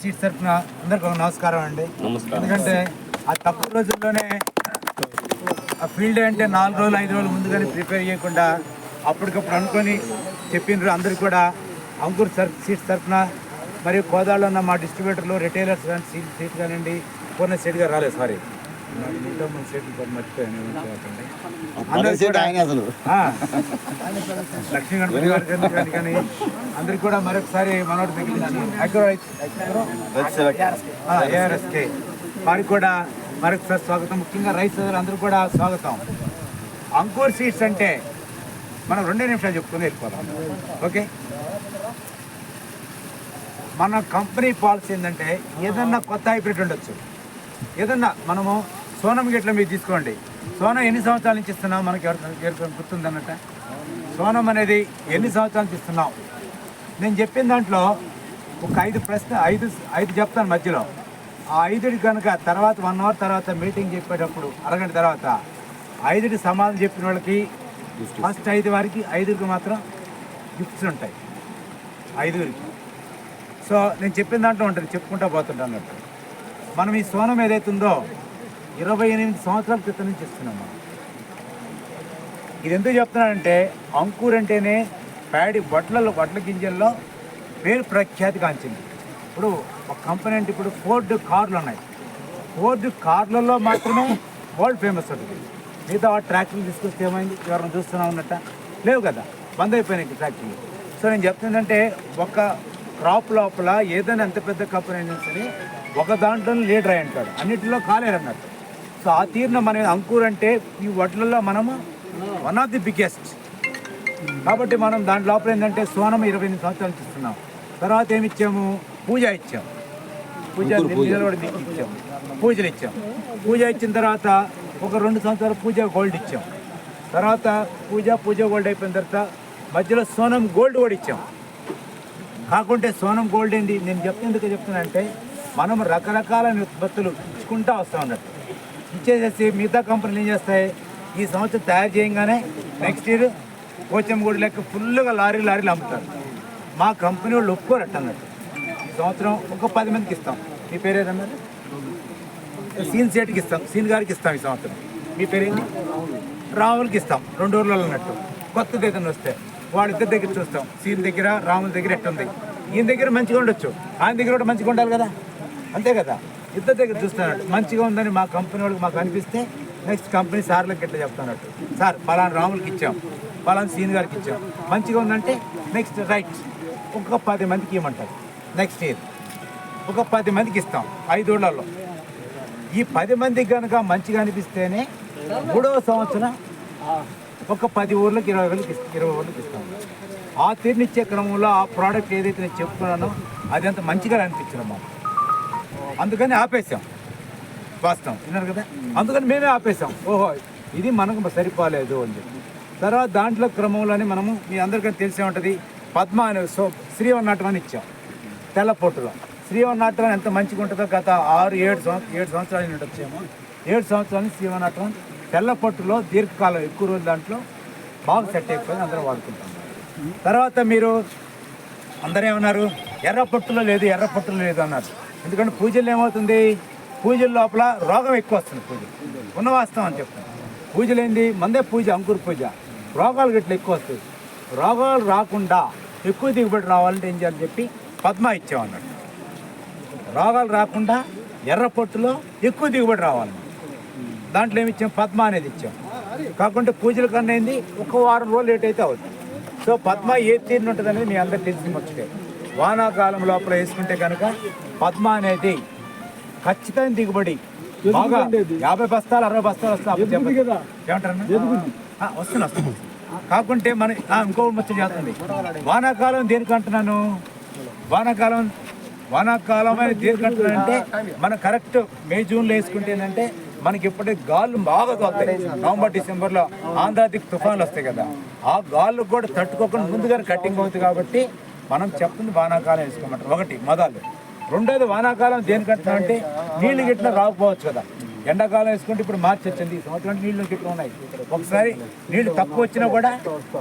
Seat తరఫున అందరికీ ఒక నమస్కారం అండి. ఎందుకంటే ఆ తక్కువ రోజుల్లోనే ఆ ఫీల్డ్ అంటే నాలుగు రోజులు ఐదు రోజులు ముందుగానే ప్రిపేర్ చేయకుండా అప్పటికప్పుడు అనుకొని చెప్పిండ్రు అందరు కూడా అంకుర్ సర్ సీట్స్ తరఫున మరియు కోదాడలో ఉన్న మా డిస్ట్రిబ్యూటర్లు రిటైలర్స్ కానీ సీట్ సీట్ కానివ్వండి పూర్ణ సీట్ గారు రాలేదు సారీ లక్ష్మీ గణపతి కానీ అందరికి కూడా మరొకసారి మనోడి ఏఆర్ఎస్కే వారికి కూడా మరొకసారి స్వాగతం. ముఖ్యంగా రైతు సోదరులు అందరూ కూడా స్వాగతం. అంకూర్ సీడ్స్ అంటే మనం రెండే నిమిషాలు చెప్పుకుని వెళ్ళిపోదాం. ఓకే? మన కంపెనీ పాలసీ ఏంటంటే ఏదన్నా కొత్త హైబ్రిడ్ ఉండొచ్చు. ఏదన్నా మనము సోనం గిట్ల మీరు తీసుకోండి. సోనం ఎన్ని సంవత్సరాల నుంచి ఇస్తున్నాం మనకి ఎవరికి గుర్తుందన్నట్ట సోనం అనేది ఎన్ని సంవత్సరాల నుంచి ఇస్తున్నాం నేను చెప్పిన దాంట్లో ఒక ఐదు ప్రశ్న ఐదు ఐదు చెప్తాను మధ్యలో. ఆ ఐదుడి కనుక తర్వాత వన్ అవర్ తర్వాత మీటింగ్ చెప్పేటప్పుడు అరగంట తర్వాత ఐదుడి సమాధానం చెప్పిన వాళ్ళకి ఫస్ట్ ఐదు వారికి ఐదుగురికి మాత్రం గిఫ్ట్స్ ఉంటాయి. ఐదుగురికి సో నేను చెప్పిన దాంట్లో ఉంటుంది. చెప్పుకుంటా పోతుంటా అన్నట్టు. మనం ఈ సోనం ఏదైతుందో ఉందో ఇరవై ఎనిమిది సంవత్సరాల క్రితం నుంచి ఇస్తున్నాం మనం. ఇది ఎందుకు చెప్తున్నానంటే అంకూర్ అంటేనే ప్యాడి వడ్లలో వడ్ల గింజల్లో పేరు ప్రఖ్యాతి కాంచింది ఇప్పుడు ఒక కంపెనీ అంటే ఇప్పుడు ఫోర్డ్ కార్లు ఉన్నాయి. ఫోర్డ్ కార్లలో మాత్రమే వరల్డ్ ఫేమస్ ఉంటుంది మిగతా ట్రాక్టర్లు తీసుకొస్తే ఏమైంది? ఎవరైనా చూస్తున్నా ఉన్నట్ట? లేవు కదా. బంద్ అయిపోయినాయి ట్రాక్టర్లు. సో నేను చెప్తుందంటే ఒక క్రాప్ లోపల ఏదైనా ఎంత పెద్ద కంపెనీ అయినా సరే ఒక దాంట్లో లీడర్ అయి ఉంటాడు. అన్నింటిలో కాలేరు అన్నట్టు సో ఆ తీరున మన అంకుర్ అంటే ఈ వడ్లలో మనము వన్ ఆఫ్ ది బిగ్గెస్ట్ కాబట్టి మనం దాని లోపల ఏంటంటే సోనం ఇరవై ఎనిమిది సంవత్సరాలు ఇస్తున్నాం తర్వాత ఏమి ఇచ్చాము? పూజ ఇచ్చాం. పూజ నిలబడి మీకు ఇచ్చాం. పూజలు ఇచ్చాం. పూజ ఇచ్చిన తర్వాత ఒక రెండు సంవత్సరాలు పూజ గోల్డ్ ఇచ్చాం. తర్వాత పూజ పూజ గోల్డ్ అయిపోయిన తర్వాత మధ్యలో సోనం గోల్డ్ కూడా ఇచ్చాం. కాకుంటే సోనం గోల్డ్ ఏంటి నేను చెప్తేందుకు చెప్తున్నానంటే మనం రకరకాల ఉత్పత్తులు ఇచ్చుకుంటా వస్తాం అన్నట్టు ఇచ్చేసేసి మిగతా కంపెనీలు ఏం చేస్తాయి? ఈ సంవత్సరం తయారు చేయగానే నెక్స్ట్ ఇయర్ పోచంగూడి లెక్క ఫుల్గా లారీ లారీలు అమ్ముతారు. మా కంపెనీ వాళ్ళు ఒప్పుకోరట్టు అన్నట్టు. ఈ సంవత్సరం ఒక పది మందికి ఇస్తాం. మీ పేరు ఏదన్నారు సీన్ సేట్కి ఇస్తాం. సీన్ గారికి ఇస్తాం ఈ సంవత్సరం. మీ పేరేంటి రాములకి ఇస్తాం. రెండు ఊర్లలో అన్నట్టు. కొత్త దగ్గర వస్తే వాళ్ళిద్దరి దగ్గర చూస్తాం. సీన్ దగ్గర రాముల దగ్గర ఎట్టుంది. ఈయన దగ్గర మంచిగా ఉండొచ్చు. ఆయన దగ్గర కూడా మంచిగా ఉండాలి కదా? అంతే కదా? ఇద్దరు దగ్గర చూస్తున్నాడు మంచిగా ఉందని మా కంపెనీ వాళ్ళకి మాకు అనిపిస్తే నెక్స్ట్ కంపెనీ సార్లకు ఎట్లా చెప్తానట్టు సార్ పలానా రాములకి ఇచ్చాం పలానా సీన్ గారికి ఇచ్చాం. మంచిగా ఉందంటే నెక్స్ట్ రైట్ ఒక పది మందికి ఇవ్వమంటారు. నెక్స్ట్ ఇయర్ ఒక పది మందికి ఇస్తాం ఐదేళ్ళలో. ఈ పది మందికి కనుక మంచిగా అనిపిస్తేనే మూడవ సంవత్సరం ఒక పది ఊర్లకు ఇరవై వేలకు ఇరవై ఊర్లకు ఇస్తాం. ఆ తీరునిచ్చే క్రమంలో ఆ ప్రోడక్ట్ ఏదైతే నేను చెప్తున్నానో అది అంత మంచిగా అనిపించడం మాకు. అందుకని ఆపేసాం వాస్తవం. విన్నారు కదా? అందుకని మేమే ఆపేసాం ఓహో ఇది మనకు సరిపోలేదు అని చెప్పి. తర్వాత దాంట్లో క్రమంలోనే మనము మీ అందరికీ తెలిసే ఉంటుంది పద్మ అనే సో శ్రీవన్నాటం అని ఇచ్చాం. తెల్లపొట్టులో శ్రీవన్నాటం ఎంత మంచిగా ఉంటుందో గత ఆరు ఏడు సంవత్సరం ఏడు సంవత్సరాల నుండి వచ్చాము. ఏడు సంవత్సరాల నుంచి శ్రీవన్నాటం తెల్లపొట్టులో దీర్ఘకాలం ఎక్కువ రోజులు దాంట్లో బాగా సెట్ అయిపోయింది అందరూ వాడుకుంటాం. తర్వాత మీరు అందరూ ఏమన్నారు? ఎర్ర పొట్టులో లేదు ఎర్ర పొట్టులో లేదు అన్నారు. ఎందుకంటే పూజలు ఏమవుతుంది? పూజల లోపల రోగం ఎక్కువ వస్తుంది పూజ. ఉన్న వాస్తవం అని చెప్తాను. పూజలు ఏంది మందే పూజ అంకుర పూజ. రోగాలు గట్ల ఎక్కువ వస్తుంది రోగాలు రాకుండా ఎక్కువ దిగుబడి రావాలంటే ఏం చేయాలని చెప్పి పద్మ ఇచ్చామన్నాడు రోగాలు రాకుండా ఎర్ర పొట్టులో ఎక్కువ దిగుబడి రావాలి దాంట్లో ఏమి ఇచ్చాం? పద్మ అనేది ఇచ్చాం. కాకుంటే పూజల కన్నా ఏంది? ఒక వారం రోజులు లేట్ అయితే అవుతుంది. సో పద్మ ఏ తీరుని ఉంటుంది అనేది మీ అందరికి తెలిసి వచ్చే వానాకాలం లోపల వేసుకుంటే కనుక పద్మ అనేది ఖచ్చితమైన దిగుబడి. బాగా యాభై బస్తాలు అరవై బస్తాలు వస్తాయి వస్తున్నా కాకుంటే మన ఇంకో ముచ్చట చేస్తుంది. వానాకాలం దేనికి అంటున్నాను వానాకాలం వానాకాలం అని దేనికి అంటున్నానంటే మన కరెక్ట్ మే జూన్లో వేసుకుంటే ఏంటంటే మనకి ఇప్పటికే గాళ్ళు బాగా తోలుతాయి నవంబర్ డిసెంబర్లో ఆంధ్ర దిక్కు తుఫాన్లు వస్తాయి కదా. ఆ గాళ్ళు కూడా తట్టుకోకుండా ముందుగానే కట్టింగ్ అవుతుంది కాబట్టి మనం చెప్తుంది వానాకాలం వేసుకోమంటారు. ఒకటి మొదలు రెండోది వానాకాలం దేనికంటున్నా అంటే నీళ్ళు గిట్ల రాకపోవచ్చు కదా. ఎండాకాలం వేసుకుంటే ఇప్పుడు మార్చి వచ్చింది ఈ సంవత్సరం నీళ్ళు గిట్ల ఉన్నాయి. ఒకసారి నీళ్ళు తక్కువ వచ్చినా కూడా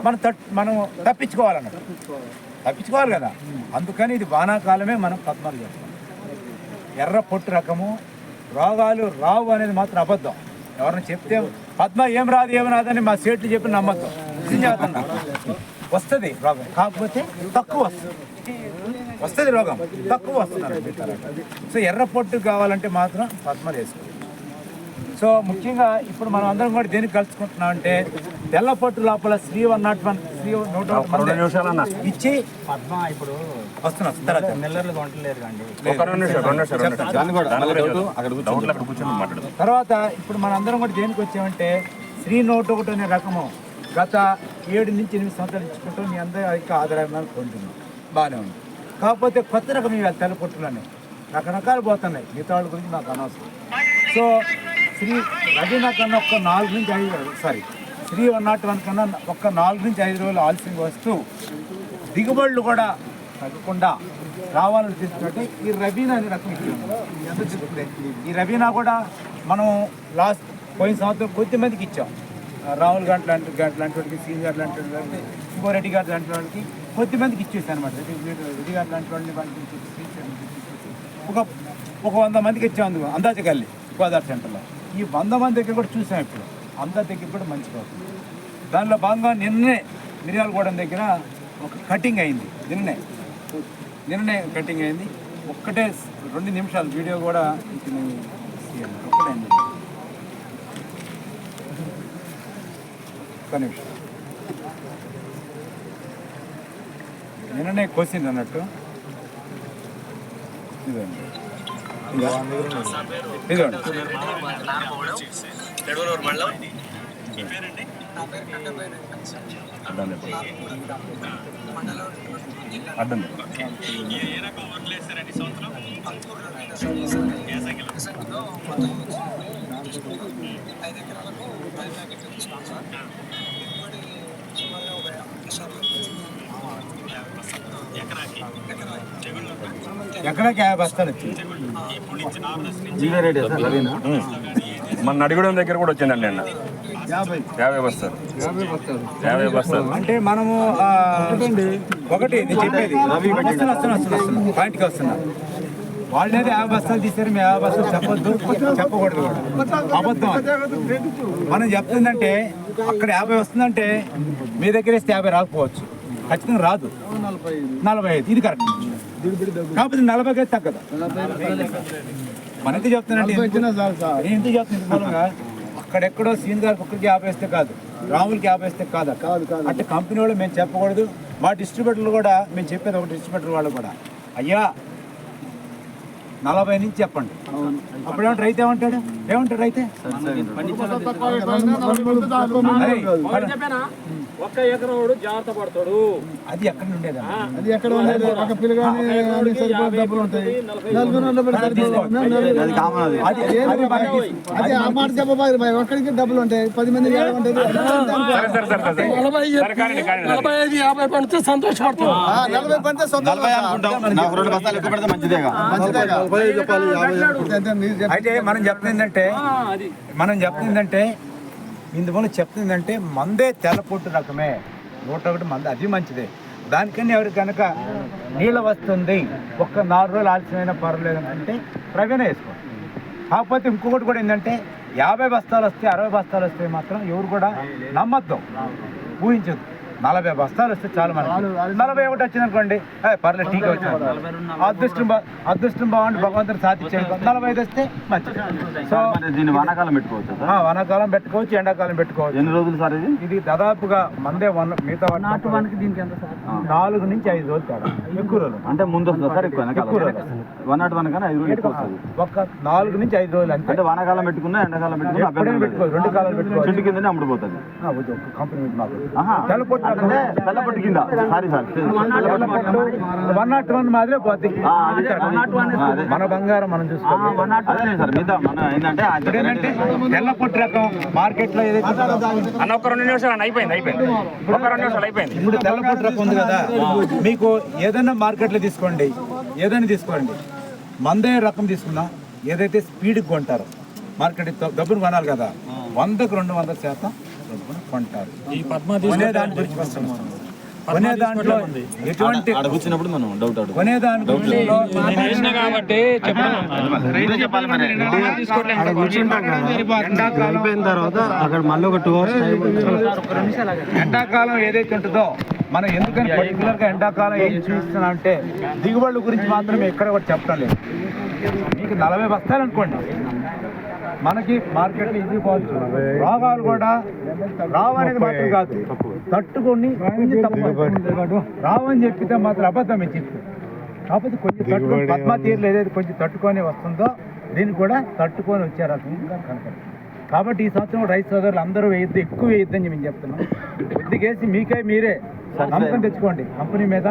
మనం మనం తప్పించుకోవాలన్నమాట. తప్పించుకోవాలి కదా. అందుకని ఇది వానాకాలమే మనం పద్మాలు చేస్తాం. ఎర్ర పొట్టు రకము రోగాలు రావు అనేది మాత్రం అబద్ధం. ఎవరైనా చెప్తే పద్మ ఏం రాదు ఏం రాదని మా సేట్లు చెప్పి నమ్మద్దు. నిజం వస్తుంది రోగం. కాకపోతే తక్కువ వస్తుంది. వస్తుంది రోగం. తక్కువ వస్తుంది సో ఎర్ర పొట్టు కావాలంటే మాత్రం పద్మలు వేసుకోవాలి సో ముఖ్యంగా ఇప్పుడు మనం అందరం కూడా దేనికి కలుసుకుంటున్నాం అంటే తెల్ల పట్టు లోపల three one naught one three నూట ఇచ్చి పద్మ ఇప్పుడు వస్తున్నాం తర్వాత నెల్లర్లు కొంటలేరు అండి తర్వాత ఇప్పుడు మన అందరం కూడా దేనికి వచ్చామంటే శ్రీ నూట ఒకటి అనే రకము. గత ఏడు నుంచి ఎనిమిది సంవత్సరాలు ఇచ్చుకుంటాం మీ అందరి యొక్క పొందుతున్నాం. బాగానే ఉంది. కాకపోతే కొత్త రకం ఇవాళ తెల్ల రకరకాలు పోతున్నాయి. మిగతా వాళ్ళ గురించి నాకు అనవసరం. సో శ్రీ రవీనా కన్నా ఒక్క నాలుగు నుంచి ఐదు sorry three one naught one కన్నా ఒక్క నాలుగు నుంచి ఐదు రోజులు ఆలస్యం వస్తూ దిగుబడులు కూడా తగ్గకుండా రావాలని తీసుకుంటే ఈ రబీనా అనే రకం ఇచ్చింది ఎంత చెప్తుంది. ఈ రబీనా కూడా మనం లాస్ట్ పోయిన సంవత్సరం కొద్ది మందికి ఇచ్చాం. రాహుల్ గంట లాంటి గాంట్ లాంటి వాడికి సీన్ గారు లాంటి వాడికి రెడ్డి గారు లాంటి వాళ్ళకి కొద్ది మందికి ఇచ్చేసాను అనమాట రెడ్డి గారు లాంటి వాళ్ళని వాళ్ళకి ఒక ఒక వంద మందికి ఇచ్చాము అందాజకల్లి గోదావరి సెంటర్లో. ఈ వంద మంది దగ్గర కూడా చూసాం ఇప్పుడు. అందరి దగ్గర కూడా మంచిగా అవుతుంది దానిలో భాగంగా నిన్నే మిర్యాలగూడెం దగ్గర ఒక కటింగ్ అయింది నిన్నే. నిన్నే కటింగ్ అయింది. ఒక్కటే రెండు నిమిషాలు వీడియో కూడా ఇది నేను ఒక్కటే ఒక్క నిమిషం. నిన్ననే కోసింది అన్నట్టు. ఇదండి ఇదండి అడ్డం లేదు. అడ్డం బస్తాలు వచ్చింది. మన నడిగూడెం దగ్గర కూడా వచ్చిందండి అన్న యాభై. బస్తాలు యాభై బస్తాలు అంటే మనము ఒకటి నేను చెప్పేది. వస్తున్నా వస్తున్నా వస్తున్నా వస్తున్నా. పాయింట్కి వస్తున్నా. వాళ్ళేది యాభై బస్తాలు తీశారు మేము యాభై బస్తాలు చెప్పొద్దు. చెప్పకూడదు కూడా అబద్ధం. మనం చెప్తుందంటే అక్కడ యాభై వస్తుందంటే మీ దగ్గర వేస్తే యాభై రాకపోవచ్చు. ఖచ్చితంగా రాదు. నలభై ఐదు. ఇది కరెక్ట్. కాకపోతే నలభైకి అయితే తగ్గదు. మన ఎంత చెప్తున్నాంటే నేను ఎందుకు చెప్తున్నాను మూలంగా అక్కడెక్కడో సీన్ గారికి ఒక్కరికి వేస్తే కాదు. రాములకి వేస్తే కాదు? కాదు కాదు. అంటే కంపెనీ వాళ్ళు మేము చెప్పకూడదు. మా డిస్ట్రిబ్యూటర్లు కూడా మేము చెప్పేది ఒక డిస్ట్రిబ్యూటర్ వాళ్ళు కూడా. అయ్యా నలభై నుంచి చెప్పండి. అప్పుడు ఏమంటారు? రైతు ఏమంటాడు? ఏమంటాడు రైతే? ఒక్క ఎకరం జాగ్రత్త పడతాడు. అది ఎక్కడ ఉండేదా? అది ఎక్కడ ఉండేది? ఒక పిల్లగాని అన్ని సరిపడే డబ్బులు ఉంటాయి. నలుగురు. అది ఆ మాట చెప్పబాయి ఒక్కడికి డబ్బులు ఉంటాయి. పది మంది కానివ్వండి, కానివ్వండి. యాభై పడితే సంతోషపడతాం. నలభై పంటే సొంత నలభై అనుకుంటాం. నాకు రెండు బస్తాలు ఎక్కువ పెడితే మంచిదేగా. మంచిదేగా. చెప్పాలి యాభై అయితే మనం చెప్తుందంటే మనం చెప్తుందంటే ఇందువల్ల చెప్తుందంటే మందే తెల్లపొట్టు రకమే. నూట ఒకటి మంది అది మంచిదే. దానికన్నా ఎవరికి కనుక నీళ్ళ వస్తుంది ఒక్క నాలుగు రోజులు ఆలస్యమైనా పర్వాలేదు అంటే ప్రవీణ వేసుకోండి. కాకపోతే ఇంకొకటి కూడా ఏంటంటే యాభై బస్తాలు వస్తే అరవై బస్తాలు వస్తే మాత్రం ఎవరు కూడా నమ్మద్దు. ఊహించదు నలభై బస్తాలు వస్తే చాలు మనకి. నలభై ఒకటి వచ్చింది అనుకోండి పర్లేదు టీకా వచ్చింది అదృష్టం బా- అదృష్టం బాగుండి భగవంతుని సాధించాడు నలభై ఐదు వస్తే మంచిది. సో దీన్ని వానాకాలం పెట్టుకోవచ్చు సార్ ఆ, వానాకాలం పెట్టుకోవచ్చు ఎండాకాలం పెట్టుకోవచ్చు. ఎన్ని రోజులు సార్ ఇది? ఇది దాదాపుగా మందే వన్ మిగతా వాటికి దీనికి ఎంత సార్? నాలుగు నుంచి ఐదు రోజులు తేడా. ఎక్కువ రోజులు. అంటే ముందు వస్తుంది సార్ ఎక్కువ ఎక్కువ వెనకాల రోజులు. వన్ నాట్ వన్ కానీ ఐదు రోజులు ఎక్కువ వస్తుంది. ఒక్క నాలుగు నుంచి ఐదు రోజులు అంటే వానాకాలం పెట్టుకున్నా ఎండాకాలం పెట్టుకున్నా పెట్టుకోవచ్చు. రెండు కాలాలు పెట్టుకోవచ్చు. చెట్టు కిందనే అమ్ముడుపోతుంది కంపెనీ వన్ నాట్ వన్ మాదిరే పోద్ది. మన బంగారం మనం చూసుకోవాలి. ఏంటంటే తెల్లపొట్టు రకం మార్కెట్లో ఏదైతే అన్న ఒక రెండు నిమిషాలు అయిపోయింది అయిపోయింది. ఒక రెండు నిమిషాలు అయిపోయింది. ఇప్పుడు తెల్లపొట్టు రకం ఉంది కదా మీకు ఏదైనా మార్కెట్లో తీసుకోండి ఏదైనా తీసుకోండి. మందే రకం తీసుకున్నా ఏదైతే స్పీడ్కి కొంటారో. మార్కెట్ డబ్బును కొనాలి కదా వందకు రెండు వందల శాతం కొంటారు. ఈ పద్మ కొనే దాని గురించి వస్తున్నాం కొనే దాంట్లో ఎటువంటి ఆడ కూర్చున్నప్పుడు మనం డౌట్ అడుగు కొనే దాంట్లో కాబట్టి మీరే చెప్పాలి మరి. అయిపోయిన తర్వాత అక్కడ మళ్ళీ ఒక టూ అవర్స్ ఎండాకాలం ఏదైతే ఉంటుందో మనం ఎందుకని పర్టికులర్గా ఎండాకాలం ఏం చూస్తున్నాం అంటే దిగుబడుల గురించి మాత్రమే ఎక్కడ కూడా చెప్పడం లేదు. మీకు నలభై బస్తాలు అనుకోండి. మనకి మార్కెట్లో ఈజీ పోవచ్చు. రోగాలు కూడా రావు అనేది మాత్రం కాదు. తట్టుకొని కొంచెం తక్కువ రావు అని చెప్పితే మాత్రం అబద్ధం ఇది చెప్పి కాకపోతే కొంచెం తట్టుకొని పద్మా తీరులు ఏదైతే కొంచెం తట్టుకొని వస్తుందో దీన్ని కూడా తట్టుకొని వచ్చే రకంగా కనపడుతుంది కాబట్టి ఈ సంవత్సరం రైతు సోదరులు అందరూ వేయద్దు ఎక్కువ వేయొద్దని మేము చెప్తున్నాం. కొద్దిగేసి మీకే మీరే నమ్మకం తెచ్చుకోండి. కంపెనీ మీద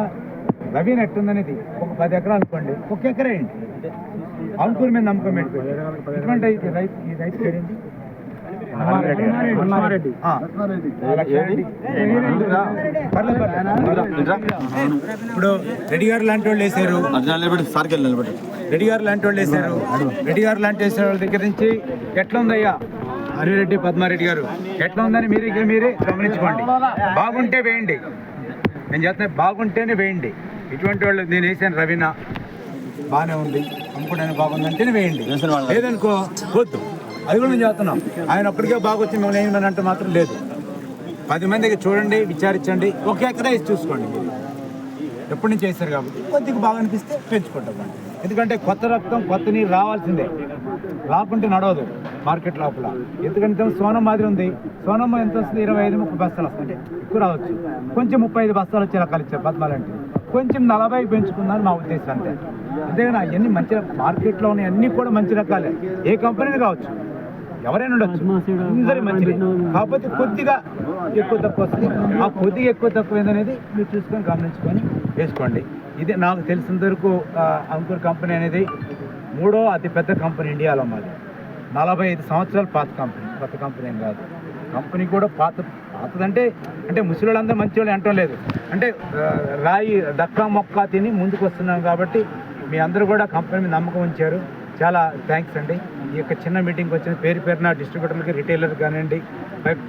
రవీన్ ఎట్టుందనేది? ఒక పది ఎకరాలు అనుకోండి. ఒక ఎకరే అంకుల్ మీద నమ్మకం పెట్టుకోండి ఈ రైతు ఈ రైతు పేరేంటి. ఇప్పుడు రెడ్డి గారు లాంటి వాళ్ళు వేసారు రెడ్డి గారు లాంటి వాళ్ళు వేశారు. రెడ్డి గారు లాంటి వేసిన వాళ్ళ దగ్గర నుంచి ఎట్లా ఉందయ్యా హరిరెడ్డి పద్మారెడ్డి గారు. ఎట్లా ఉందని మీరు ఇక్కడ మీరే గమనించుకోండి. బాగుంటే వేయండి. నేను చెప్తున్నా బాగుంటేనే వేయండి. ఇటువంటి వాళ్ళు నేను వేసాను రవీనా. బాగానే ఉంది. అమ్ముకోవడానికి బాగుందంటేనే వేయండి. లేదనుకో వద్దు. అది కూడా మేము చేస్తున్నాం. ఆయన అప్పటికే బాగొచ్చి మేము నేను అంటే మాత్రం లేదు. పది మందికి చూడండి విచారించండి. ఒక ఎకరా చూసుకోండి. ఎప్పటి నుంచి వేస్తారు కాబట్టి కొద్దిగా బాగా అనిపిస్తే పెంచుకుంటాం ఎందుకంటే కొత్త రక్తం కొత్త నీరు రావాల్సిందే. రాకుంటే నడవదు మార్కెట్ లోపల. ఎందుకంటే సోనం మాదిరి ఉంది. సోనం ఎంత వస్తుంది? ఇరవై ఐదు ముప్పై బస్తాలు వస్తుంది. అంటే ఎక్కువ రావచ్చు. కొంచెం ముప్పై ఐదు బస్తాలు వచ్చేలా కలిచారు పద్మాలంటే కొంచెం నలభై పెంచుకుందని మా ఉద్దేశం అంతే. అంతేగాని అవన్నీ మంచి మార్కెట్లో ఉన్నాయి అన్నీ కూడా మంచి రకాలే. ఏ కంపెనీ కావచ్చు ఎవరైనా ఉండొచ్చు. అందరి మంచిది. కాకపోతే కొద్దిగా ఎక్కువ తక్కువ వస్తుంది. ఆ కొద్దిగా ఎక్కువ తక్కువ ఏందనేది మీరు చూసుకొని గమనించుకొని వేసుకోండి. ఇది నాకు తెలిసినంత వరకు అంకుర్ కంపెనీ అనేది మూడో అతిపెద్ద కంపెనీ ఇండియాలో మాది. నలభై ఐదు సంవత్సరాలు పాత కంపెనీ కొత్త కంపెనీ ఏం కాదు. కంపెనీ కూడా పాత పాతదంటే అంటే ముసలిళ్ళందరూ మంచి వాళ్ళు అంటం లేదు. అంటే రాయి దక్క మొక్క తిని ముందుకు వస్తున్నాం కాబట్టి మీ అందరూ కూడా కంపెనీ మీద నమ్మకం ఉంచారు. చాలా థ్యాంక్స్ అండి. ఈ యొక్క చిన్న మీటింగ్కి వచ్చిన పేరు పేరున డిస్ట్రిబ్యూటర్లకి రిటైలర్ కానివ్వండి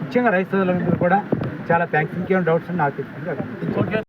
ముఖ్యంగా రైతులందరూ కూడా చాలా థ్యాంక్స్. ఇంకేం డౌట్స్ నాకు